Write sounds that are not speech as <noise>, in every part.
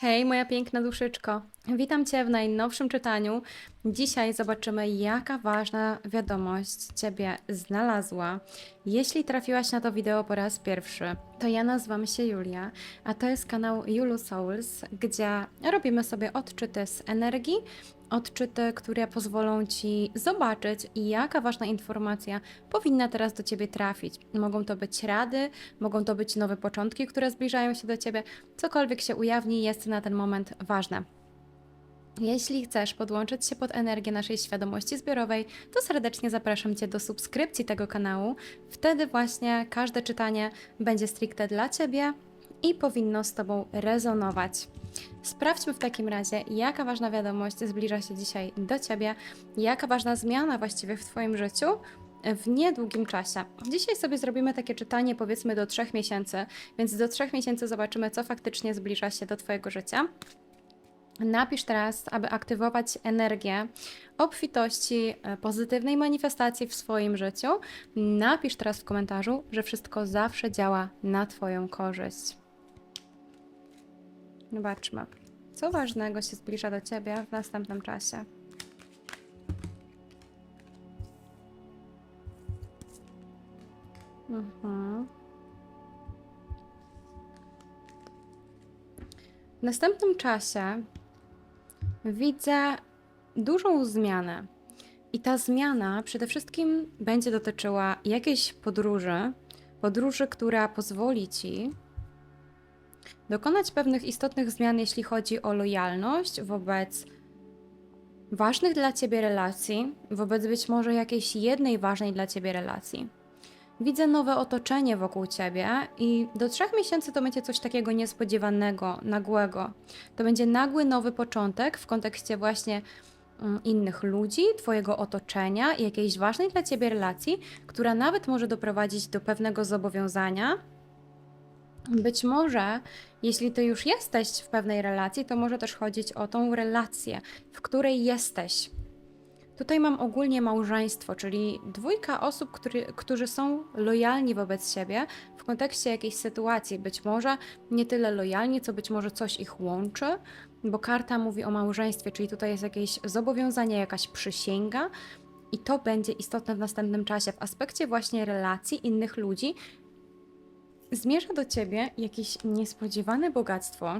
Hej, moja piękna duszyczko. Witam Cię w najnowszym czytaniu. Dzisiaj zobaczymy, jaka ważna wiadomość Ciebie znalazła. Jeśli trafiłaś na to wideo po raz pierwszy, to ja nazywam się Julia, a to jest kanał Julu Souls, gdzie robimy sobie odczyty z energii, odczyty, które pozwolą Ci zobaczyć, jaka ważna informacja powinna teraz do Ciebie trafić. Mogą to być rady, mogą to być nowe początki, które zbliżają się do Ciebie. Cokolwiek się ujawni, jest na ten moment ważne. Jeśli chcesz podłączyć się pod energię naszej świadomości zbiorowej, to serdecznie zapraszam Cię do subskrypcji tego kanału. Wtedy właśnie każde czytanie będzie stricte dla Ciebie i powinno z Tobą rezonować. Sprawdźmy w takim razie, jaka ważna wiadomość zbliża się dzisiaj do Ciebie, jaka ważna zmiana właściwie w Twoim życiu w niedługim czasie. Dzisiaj sobie zrobimy takie czytanie powiedzmy do trzech miesięcy, więc do trzech miesięcy zobaczymy, co faktycznie zbliża się do Twojego życia. Napisz teraz, aby aktywować energię obfitości, e, pozytywnej manifestacji w swoim życiu. Napisz teraz w komentarzu, że wszystko zawsze działa na Twoją korzyść. Zobaczmy, co ważnego się zbliża do Ciebie w następnym czasie. Mhm. W następnym czasie widzę dużą zmianę. I ta zmiana przede wszystkim będzie dotyczyła jakiejś podróży, podróży, która pozwoli ci dokonać pewnych istotnych zmian, jeśli chodzi o lojalność wobec ważnych dla ciebie relacji, wobec być może jakiejś jednej ważnej dla ciebie relacji. Widzę nowe otoczenie wokół ciebie i do trzech miesięcy to będzie coś takiego niespodziewanego, nagłego. To będzie nagły nowy początek w kontekście właśnie mm, innych ludzi, Twojego otoczenia i jakiejś ważnej dla Ciebie relacji, która nawet może doprowadzić do pewnego zobowiązania. Być może, jeśli Ty już jesteś w pewnej relacji, to może też chodzić o tą relację, w której jesteś. Tutaj mam ogólnie małżeństwo, czyli dwójka osób, który, którzy są lojalni wobec siebie w kontekście jakiejś sytuacji. Być może nie tyle lojalni, co być może coś ich łączy, bo karta mówi o małżeństwie, czyli tutaj jest jakieś zobowiązanie, jakaś przysięga. I to będzie istotne w następnym czasie, w aspekcie właśnie relacji innych ludzi. Zmierza do ciebie jakieś niespodziewane bogactwo,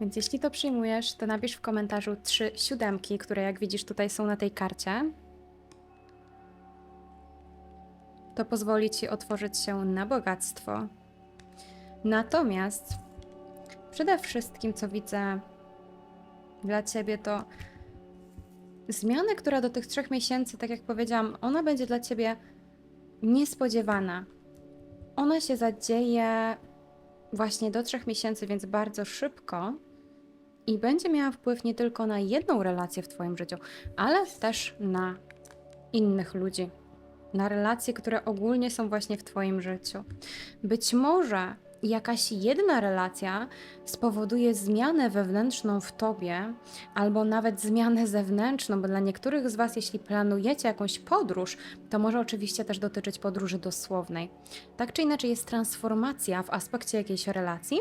więc jeśli to przyjmujesz, to napisz w komentarzu trzy siódemki, które jak widzisz tutaj są na tej karcie. To pozwoli ci otworzyć się na bogactwo. Natomiast przede wszystkim, co widzę dla ciebie, to zmiana, która do tych trzech miesięcy, tak jak powiedziałam, ona będzie dla ciebie niespodziewana. Ona się zadzieje właśnie do trzech miesięcy, więc bardzo szybko i będzie miała wpływ nie tylko na jedną relację w Twoim życiu, ale też na innych ludzi, na relacje, które ogólnie są właśnie w Twoim życiu. Być może jakaś jedna relacja spowoduje zmianę wewnętrzną w tobie, albo nawet zmianę zewnętrzną, bo dla niektórych z Was, jeśli planujecie jakąś podróż, to może oczywiście też dotyczyć podróży dosłownej. Tak czy inaczej, jest transformacja w aspekcie jakiejś relacji,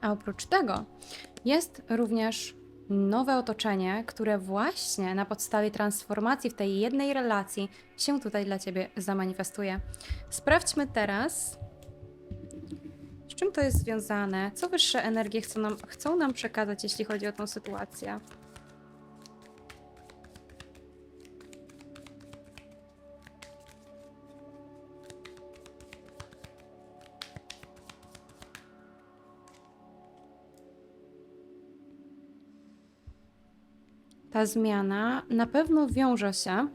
a oprócz tego jest również nowe otoczenie, które właśnie na podstawie transformacji w tej jednej relacji się tutaj dla Ciebie zamanifestuje. Sprawdźmy teraz, z czym to jest związane, co wyższe energie chcą nam, chcą nam przekazać, jeśli chodzi o tą sytuację. Ta zmiana na pewno wiąże się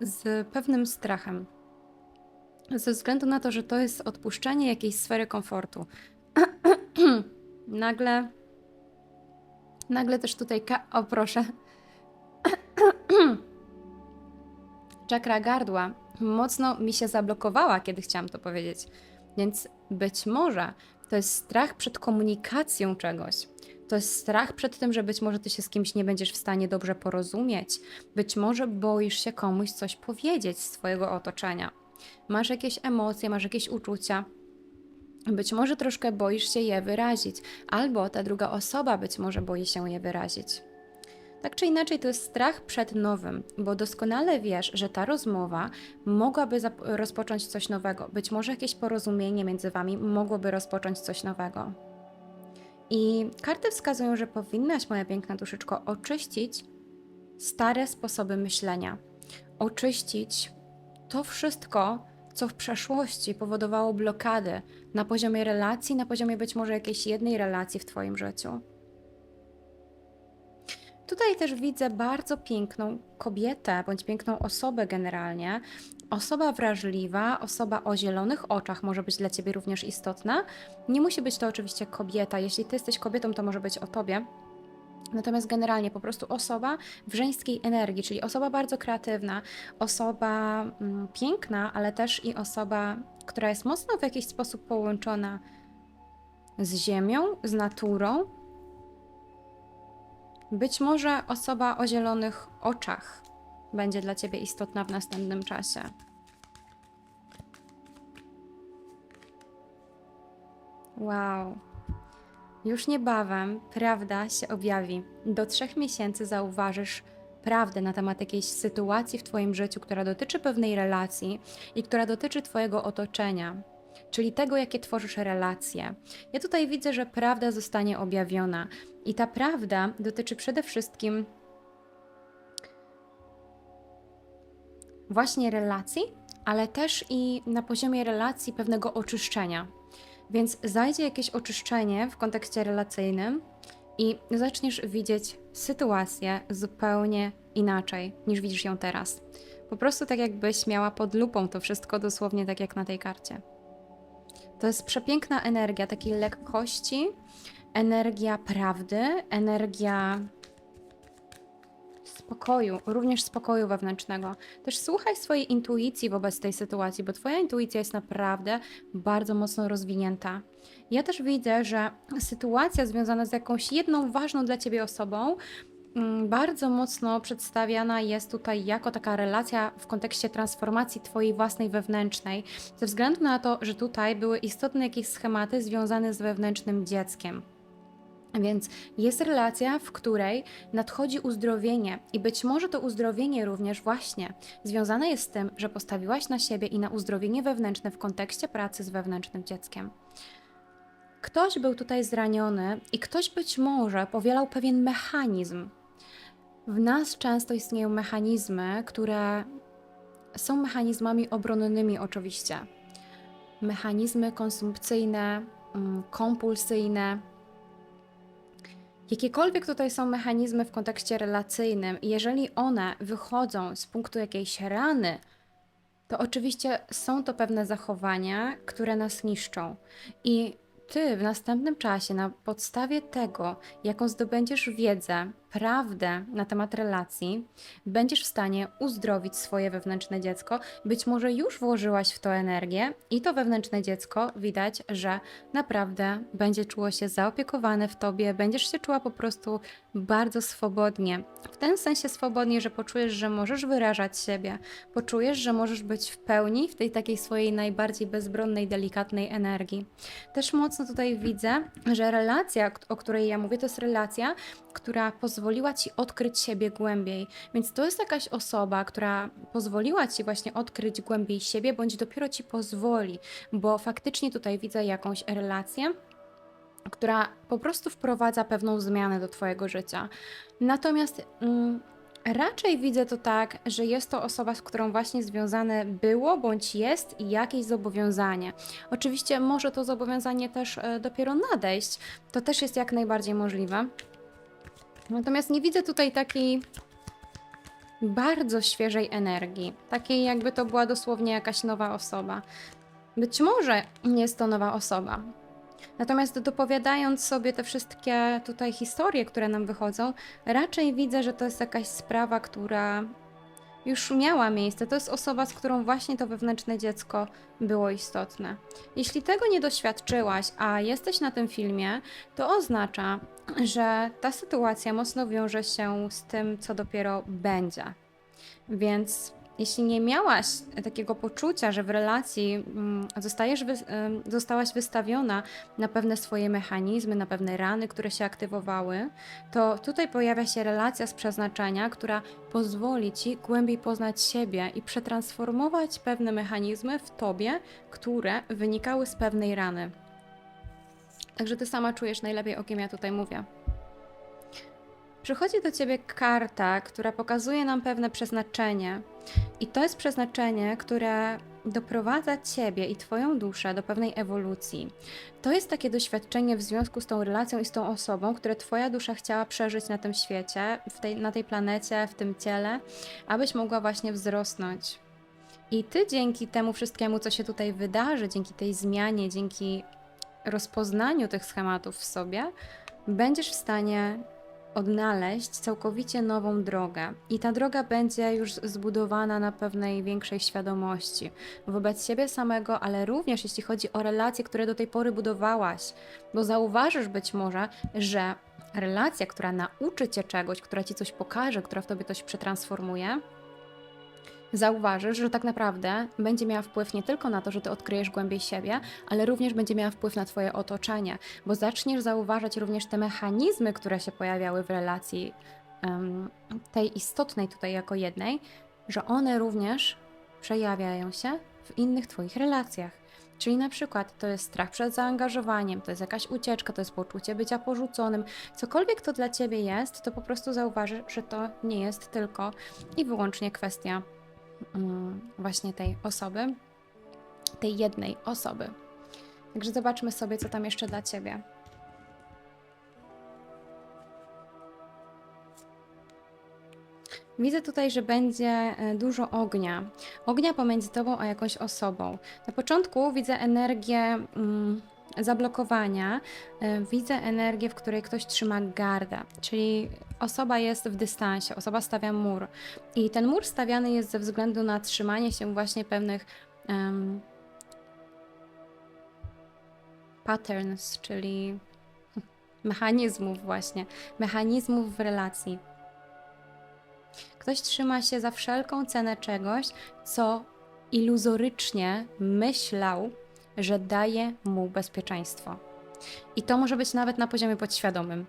z pewnym strachem. Ze względu na to, że to jest odpuszczenie jakiejś sfery komfortu. <clears throat> nagle, nagle też tutaj, o proszę, <clears throat> czakra gardła mocno mi się zablokowała, kiedy chciałam to powiedzieć. Więc być może to jest strach przed komunikacją czegoś. To jest strach przed tym, że być może ty się z kimś nie będziesz w stanie dobrze porozumieć. Być może boisz się komuś coś powiedzieć z twojego otoczenia. Masz jakieś emocje, masz jakieś uczucia, Być może troszkę boisz się je wyrazić, albo ta druga osoba być może boi się je wyrazić. Tak czy inaczej, to jest strach przed nowym, bo doskonale wiesz, że ta rozmowa mogłaby rozpocząć coś nowego. Być może jakieś porozumienie między wami mogłoby rozpocząć coś nowego. I karty wskazują, że powinnaś, moja piękna duszyczko, oczyścić stare sposoby myślenia, oczyścić to wszystko, co w przeszłości powodowało blokady na poziomie relacji, na poziomie być może jakiejś jednej relacji w Twoim życiu. Tutaj też widzę bardzo piękną kobietę, bądź piękną osobę generalnie. Osoba wrażliwa, osoba o zielonych oczach może być dla ciebie również istotna. Nie musi być to oczywiście kobieta. Jeśli ty jesteś kobietą, to może być o tobie. Natomiast generalnie po prostu osoba w żeńskiej energii, czyli osoba bardzo kreatywna, osoba mm, piękna, ale też i osoba, która jest mocno w jakiś sposób połączona z ziemią, z naturą. Być może osoba o zielonych oczach będzie dla ciebie istotna w następnym czasie. Wow. Już niebawem prawda się objawi. Do trzech miesięcy zauważysz prawdę na temat jakiejś sytuacji w Twoim życiu, która dotyczy pewnej relacji i która dotyczy Twojego otoczenia, czyli tego, jakie tworzysz relacje. Ja tutaj widzę, że prawda zostanie objawiona i ta prawda dotyczy przede wszystkim właśnie relacji, ale też i na poziomie relacji pewnego oczyszczenia. Więc zajdzie jakieś oczyszczenie w kontekście relacyjnym i zaczniesz widzieć sytuację zupełnie inaczej niż widzisz ją teraz. Po prostu tak jakbyś miała pod lupą to wszystko dosłownie tak jak na tej karcie. To jest przepiękna energia takiej lekkości, energia prawdy, energia spokoju, również spokoju wewnętrznego. Też słuchaj swojej intuicji wobec tej sytuacji, bo Twoja intuicja jest naprawdę bardzo mocno rozwinięta. Ja też widzę, że sytuacja związana z jakąś jedną ważną dla Ciebie osobą bardzo mocno przedstawiana jest tutaj jako taka relacja w kontekście transformacji Twojej własnej wewnętrznej, ze względu na to, że tutaj były istotne jakieś schematy związane z wewnętrznym dzieckiem. Więc jest relacja, w której nadchodzi uzdrowienie, i być może to uzdrowienie również właśnie związane jest z tym, że postawiłaś na siebie i na uzdrowienie wewnętrzne w kontekście pracy z wewnętrznym dzieckiem. Ktoś był tutaj zraniony i ktoś być może powielał pewien mechanizm. W nas często istnieją mechanizmy, które są mechanizmami obronnymi, oczywiście. Mechanizmy konsumpcyjne, mm, kompulsyjne, Jakiekolwiek tutaj są mechanizmy w kontekście relacyjnym, jeżeli one wychodzą z punktu jakiejś rany, to oczywiście są to pewne zachowania, które nas niszczą. I ty w następnym czasie, na podstawie tego, jaką zdobędziesz wiedzę, prawdę na temat relacji, będziesz w stanie uzdrowić swoje wewnętrzne dziecko. Być może już włożyłaś w to energię i to wewnętrzne dziecko widać, że naprawdę będzie czuło się zaopiekowane w tobie, będziesz się czuła po prostu bardzo swobodnie. W ten sensie swobodnie, że poczujesz, że możesz wyrażać siebie, poczujesz, że możesz być w pełni w tej takiej swojej najbardziej bezbronnej, delikatnej energii. Też mocno tutaj widzę, że relacja, o której ja mówię, to jest relacja, która pozwoliła ci odkryć siebie głębiej. Więc to jest jakaś osoba, która pozwoliła ci właśnie odkryć głębiej siebie, bądź dopiero ci pozwoli, bo faktycznie tutaj widzę jakąś relację która po prostu wprowadza pewną zmianę do Twojego życia. Natomiast mm, raczej widzę to tak, że jest to osoba, z którą właśnie związane było bądź jest jakieś zobowiązanie. Oczywiście może to zobowiązanie też e, dopiero nadejść, to też jest jak najbardziej możliwe. Natomiast nie widzę tutaj takiej bardzo świeżej energii, takiej jakby to była dosłownie jakaś nowa osoba. Być może jest to nowa osoba. Natomiast dopowiadając sobie te wszystkie tutaj historie, które nam wychodzą, raczej widzę, że to jest jakaś sprawa, która już miała miejsce. To jest osoba, z którą właśnie to wewnętrzne dziecko było istotne. Jeśli tego nie doświadczyłaś, a jesteś na tym filmie, to oznacza, że ta sytuacja mocno wiąże się z tym, co dopiero będzie. Więc jeśli nie miałaś takiego poczucia, że w relacji mm, zostajesz ym, zostałaś wystawiona na pewne swoje mechanizmy, na pewne rany, które się aktywowały, to tutaj pojawia się relacja z przeznaczenia, która pozwoli ci głębiej poznać siebie i przetransformować pewne mechanizmy w tobie, które wynikały z pewnej rany. Także ty sama czujesz najlepiej, o kim ja tutaj mówię. Przychodzi do ciebie karta, która pokazuje nam pewne przeznaczenie. I to jest przeznaczenie, które doprowadza ciebie i twoją duszę do pewnej ewolucji. To jest takie doświadczenie w związku z tą relacją i z tą osobą, które twoja dusza chciała przeżyć na tym świecie, tej, na tej planecie, w tym ciele, abyś mogła właśnie wzrosnąć. I ty dzięki temu wszystkiemu, co się tutaj wydarzy, dzięki tej zmianie, dzięki rozpoznaniu tych schematów w sobie, będziesz w stanie odnaleźć całkowicie nową drogę. I ta droga będzie już zbudowana na pewnej większej świadomości wobec siebie samego, ale również jeśli chodzi o relacje, które do tej pory budowałaś, bo zauważysz być może, że relacja, która nauczy cię czegoś, która ci coś pokaże, która w tobie coś przetransformuje, zauważysz, że tak naprawdę będzie miała wpływ nie tylko na to, że ty odkryjesz głębiej siebie, ale również będzie miała wpływ na twoje otoczenie, bo zaczniesz zauważać również te mechanizmy, które się pojawiały w relacji um, tej istotnej tutaj jako jednej, że one również przejawiają się w innych twoich relacjach. Czyli na przykład to jest strach przed zaangażowaniem, to jest jakaś ucieczka, to jest poczucie bycia porzuconym. Cokolwiek to dla ciebie jest, to po prostu zauważysz, że to nie jest tylko i wyłącznie kwestia właśnie tej osoby, tej jednej osoby. Także zobaczmy sobie, co tam jeszcze dla Ciebie. Widzę tutaj, że będzie e, dużo ognia. Ognia pomiędzy Tobą a jakąś osobą. Na początku widzę energię. Mm, zablokowania e, widzę energię, w której ktoś trzyma garda, czyli osoba jest w dystansie, osoba stawia mur. I ten mur stawiany jest ze względu na trzymanie się właśnie pewnych um, patterns, czyli <laughs> mechanizmów właśnie, mechanizmów w relacji. Ktoś trzyma się za wszelką cenę czegoś, co iluzorycznie myślał, że daje mu bezpieczeństwo. I to może być nawet na poziomie podświadomym.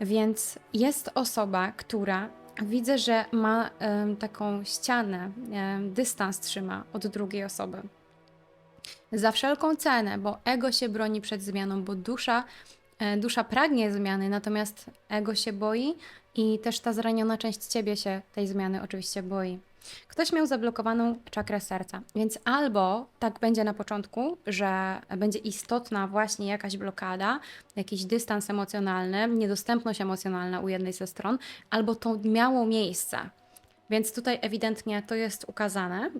Więc jest osoba, która widzę, że ma um, taką ścianę, um, dystans trzyma od drugiej osoby. Za wszelką cenę, bo ego się broni przed zmianą, bo dusza, e, dusza pragnie zmiany, natomiast ego się boi i też ta zraniona część ciebie się tej zmiany oczywiście boi. Ktoś miał zablokowaną czakrę serca, więc albo tak będzie na początku, że będzie istotna właśnie jakaś blokada, jakiś dystans emocjonalny, niedostępność emocjonalna u jednej ze stron, albo to miało miejsce. Więc tutaj ewidentnie to jest ukazane.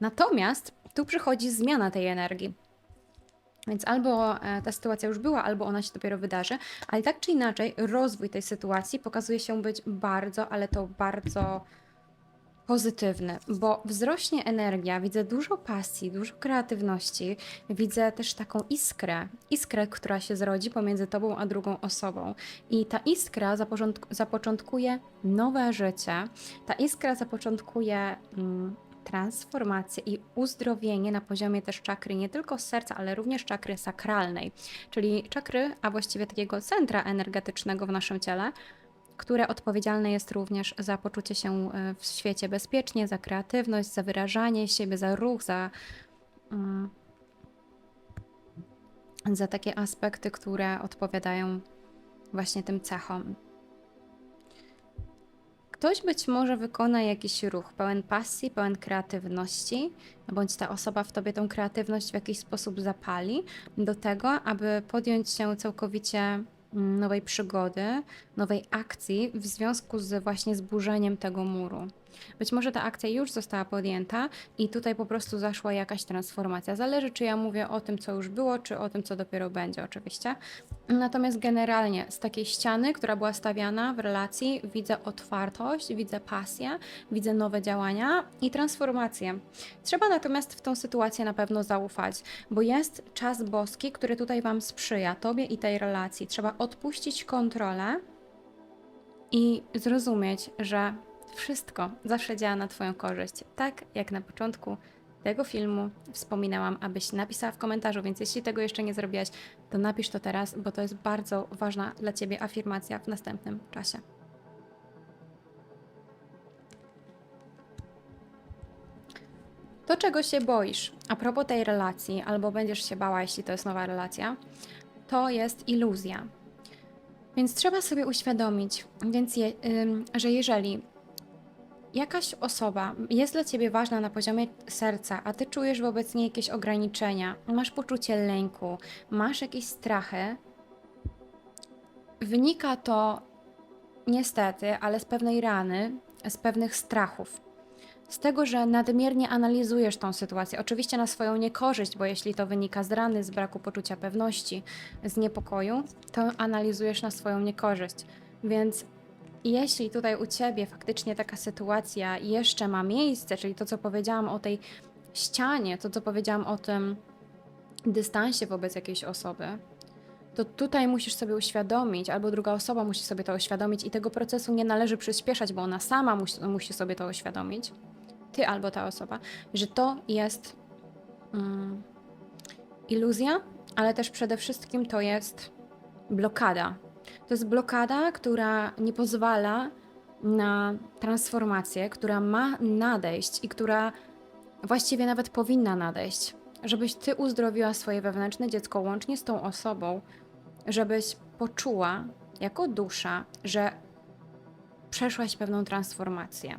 Natomiast tu przychodzi zmiana tej energii. Więc albo e, ta sytuacja już była, albo ona się dopiero wydarzy, ale tak czy inaczej, rozwój tej sytuacji pokazuje się być bardzo, ale to bardzo pozytywny, bo wzrośnie energia, widzę dużo pasji, dużo kreatywności, widzę też taką iskrę, iskrę, która się zrodzi pomiędzy tobą a drugą osobą. I ta iskra zapoczątkuje nowe życie, ta iskra zapoczątkuje mm, transformację i uzdrowienie na poziomie też czakry nie tylko serca, ale również czakry sakralnej, czyli czakry, a właściwie takiego centra energetycznego w naszym ciele, które odpowiedzialne jest również za poczucie się e, w świecie bezpiecznie, za kreatywność, za wyrażanie siebie, za ruch, za, mm, za takie aspekty, które odpowiadają właśnie tym cechom. Ktoś być może wykona jakiś ruch pełen pasji, pełen kreatywności, bądź ta osoba w tobie tą kreatywność w jakiś sposób zapali do tego, aby podjąć się całkowicie nowej przygody, nowej akcji w związku z właśnie zburzeniem tego muru. Być może ta akcja już została podjęta i tutaj po prostu zaszła jakaś transformacja. Zależy, czy ja mówię o tym, co już było, czy o tym, co dopiero będzie, oczywiście. Natomiast generalnie z takiej ściany, która była stawiana w relacji, widzę otwartość, widzę pasję, widzę nowe działania i transformację. Trzeba natomiast w tą sytuację na pewno zaufać, bo jest czas boski, który tutaj Wam sprzyja, Tobie i tej relacji. Trzeba odpuścić kontrolę i zrozumieć, że wszystko zawsze działa na Twoją korzyść. Tak jak na początku tego filmu wspominałam, abyś napisała w komentarzu, więc jeśli tego jeszcze nie zrobiłaś, to napisz to teraz, bo to jest bardzo ważna dla Ciebie afirmacja w następnym czasie. To, czego się boisz a propos tej relacji, albo będziesz się bała, jeśli to jest nowa relacja, to jest iluzja. Więc trzeba sobie uświadomić, więc je, że jeżeli jakaś osoba jest dla ciebie ważna na poziomie serca, a ty czujesz wobec niej jakieś ograniczenia, masz poczucie lęku, masz jakieś strachy, wynika to niestety, ale z pewnej rany, z pewnych strachów. Z tego, że nadmiernie analizujesz tą sytuację, oczywiście na swoją niekorzyść, bo jeśli to wynika z rany, z braku poczucia pewności, z niepokoju, to analizujesz na swoją niekorzyść. Więc jeśli tutaj u ciebie faktycznie taka sytuacja jeszcze ma miejsce, czyli to, co powiedziałam o tej ścianie, to, co powiedziałam o tym dystansie wobec jakiejś osoby, to tutaj musisz sobie uświadomić, albo druga osoba musi sobie to uświadomić, i tego procesu nie należy przyspieszać, bo ona sama musi, musi sobie to uświadomić, ty albo ta osoba, że to jest mm, iluzja, ale też przede wszystkim to jest blokada. To jest blokada, która nie pozwala na transformację, która ma nadejść i która właściwie nawet powinna nadejść, żebyś ty uzdrowiła swoje wewnętrzne dziecko łącznie z tą osobą, żebyś poczuła jako dusza, że przeszłaś pewną transformację.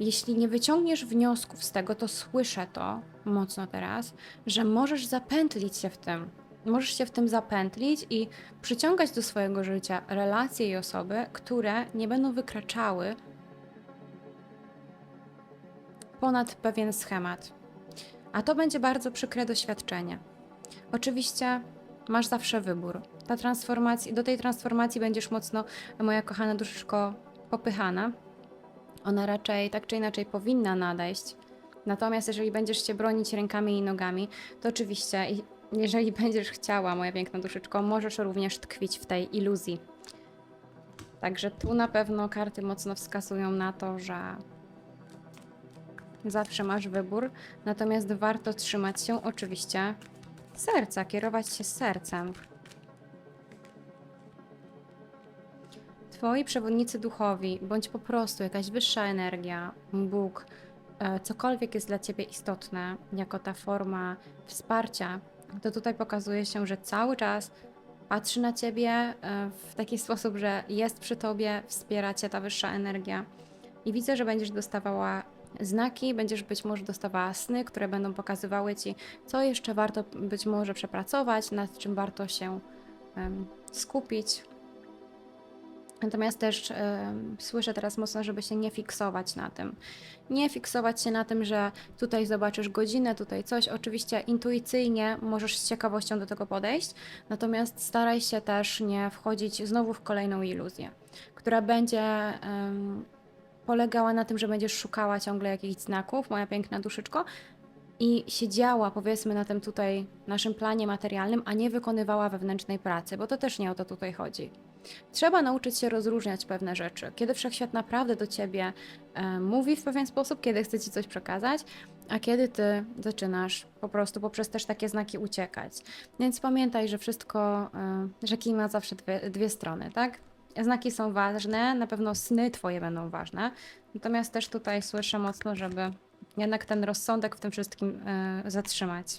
Jeśli nie wyciągniesz wniosków z tego, to słyszę to mocno teraz, że możesz zapętlić się w tym. Możesz się w tym zapętlić i przyciągać do swojego życia relacje i osoby, które nie będą wykraczały ponad pewien schemat. A to będzie bardzo przykre doświadczenie. Oczywiście masz zawsze wybór. Ta transformacja, do tej transformacji będziesz mocno, moja kochana duszyczko, popychana. Ona raczej tak czy inaczej powinna nadejść. Natomiast jeżeli będziesz się bronić rękami i nogami, to oczywiście, jeżeli będziesz chciała, moja piękna duszyczko, możesz również tkwić w tej iluzji. Także tu na pewno karty mocno wskazują na to, że zawsze masz wybór, natomiast warto trzymać się oczywiście serca, kierować się sercem. Twoi przewodnicy duchowi, bądź po prostu jakaś wyższa energia, Bóg, e, cokolwiek jest dla Ciebie istotne, jako ta forma wsparcia, to tutaj pokazuje się, że cały czas patrzy na Ciebie e, w taki <laughs> sposób, że jest przy Tobie, wspiera Cię ta wyższa energia. I widzę, że będziesz dostawała znaki, będziesz być może dostawała sny, które będą pokazywały Ci, co jeszcze warto być może przepracować, nad czym warto się skupić. Natomiast też słyszę teraz mocno, żeby się nie fiksować na tym. Nie fiksować się na tym, że tutaj zobaczysz godzinę, tutaj coś. Oczywiście intuicyjnie możesz z ciekawością do tego podejść, natomiast staraj się też nie wchodzić znowu w kolejną iluzję, która będzie polegała na tym, że będziesz szukała ciągle jakichś znaków, moja piękna duszyczko, i siedziała, powiedzmy, na tym tutaj naszym planie materialnym, a nie wykonywała wewnętrznej pracy, bo to też nie o to tutaj chodzi. Trzeba nauczyć się rozróżniać pewne rzeczy. Kiedy wszechświat naprawdę do ciebie e, mówi w pewien sposób, kiedy chce ci coś przekazać, a kiedy ty zaczynasz po prostu poprzez też takie znaki uciekać. Więc pamiętaj, że wszystko, e, że kij ma zawsze dwie, dwie strony, tak? Znaki są ważne, na pewno sny twoje będą ważne. Natomiast też tutaj słyszę mocno, żeby jednak ten rozsądek w tym wszystkim e, zatrzymać.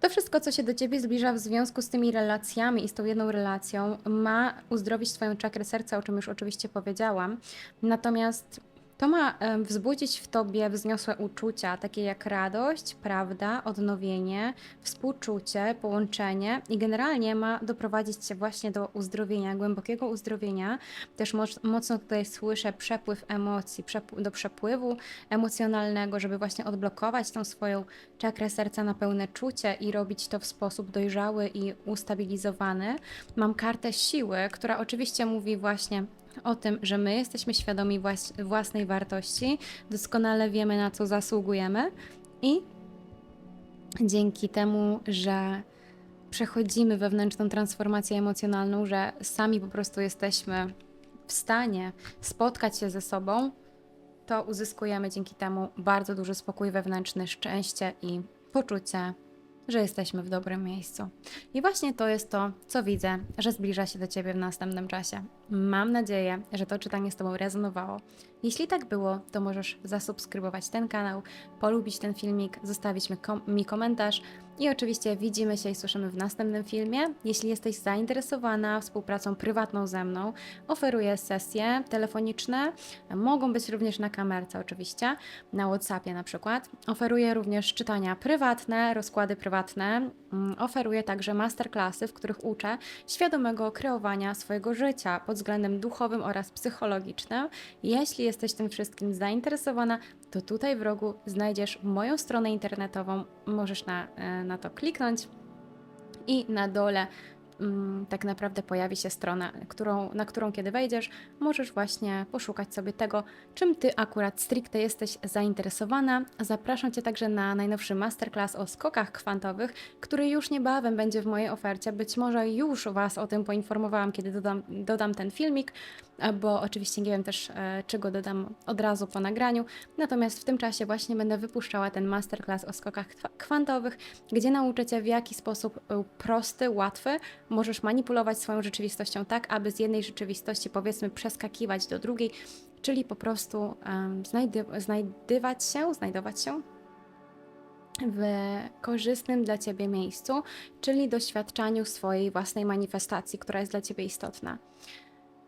To wszystko, co się do ciebie zbliża w związku z tymi relacjami i z tą jedną relacją, ma uzdrowić Twoją czakrę serca, o czym już oczywiście powiedziałam. Natomiast to ma wzbudzić w tobie wzniosłe uczucia, takie jak radość, prawda, odnowienie, współczucie, połączenie i generalnie ma doprowadzić cię właśnie do uzdrowienia, głębokiego uzdrowienia. Też mocno tutaj słyszę przepływ emocji, do przepływu emocjonalnego, żeby właśnie odblokować tą swoją czakrę serca na pełne czucie i robić to w sposób dojrzały i ustabilizowany. Mam kartę siły, która oczywiście mówi właśnie o tym, że my jesteśmy świadomi własnej wartości, doskonale wiemy, na co zasługujemy i dzięki temu, że przechodzimy wewnętrzną transformację emocjonalną, że sami po prostu jesteśmy w stanie spotkać się ze sobą, to uzyskujemy dzięki temu bardzo duży spokój wewnętrzny, szczęście i poczucie, że jesteśmy w dobrym miejscu. I właśnie to jest to, co widzę, że zbliża się do Ciebie w następnym czasie. Mam nadzieję, że to czytanie z Tobą rezonowało. Jeśli tak było, to możesz zasubskrybować ten kanał, polubić ten filmik, zostawić mi, kom- mi komentarz i oczywiście widzimy się i słyszymy w następnym filmie. Jeśli jesteś zainteresowana współpracą prywatną ze mną, oferuję sesje telefoniczne, mogą być również na kamerce oczywiście, na Whatsappie na przykład. Oferuję również czytania prywatne, rozkłady prywatne. Mm, Oferuję także masterclassy, w których uczę świadomego kreowania swojego życia pod względem duchowym oraz psychologicznym. Jeśli jesteś tym wszystkim zainteresowana, to tutaj w rogu znajdziesz moją stronę internetową. Możesz na, e, na to kliknąć i na dole mm, tak naprawdę pojawi się strona, którą, na którą kiedy wejdziesz, możesz właśnie poszukać sobie tego, czym ty akurat stricte jesteś zainteresowana. Zapraszam cię także na najnowszy masterclass o skokach kwantowych, który już niebawem będzie w mojej ofercie. Być może już Was o tym poinformowałam, kiedy dodam, dodam ten filmik, bo oczywiście nie wiem też, e, czy go dodam od razu po nagraniu. Natomiast w tym czasie właśnie będę wypuszczała ten masterclass o skokach kwa- kwantowych, gdzie nauczę Cię w jaki sposób e, prosty, łatwy możesz manipulować swoją rzeczywistością tak, aby z jednej rzeczywistości powiedzmy przeskakiwać do drugiej, czyli po prostu em, znajdy- znajdywać się, znajdować się w korzystnym dla Ciebie miejscu, czyli doświadczaniu swojej własnej manifestacji, która jest dla Ciebie istotna.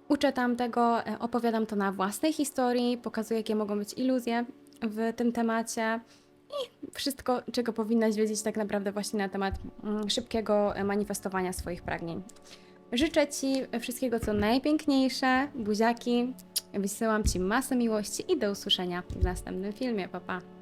Uczę tam tego, e, opowiadam to na własnej historii, pokazuję, jakie mogą być iluzje w tym temacie i wszystko, czego powinnaś wiedzieć tak naprawdę właśnie na temat mm, szybkiego e, manifestowania swoich pragnień. Życzę Ci wszystkiego, co najpiękniejsze, buziaki, wysyłam Ci masę miłości i do usłyszenia w następnym filmie. Pa, pa.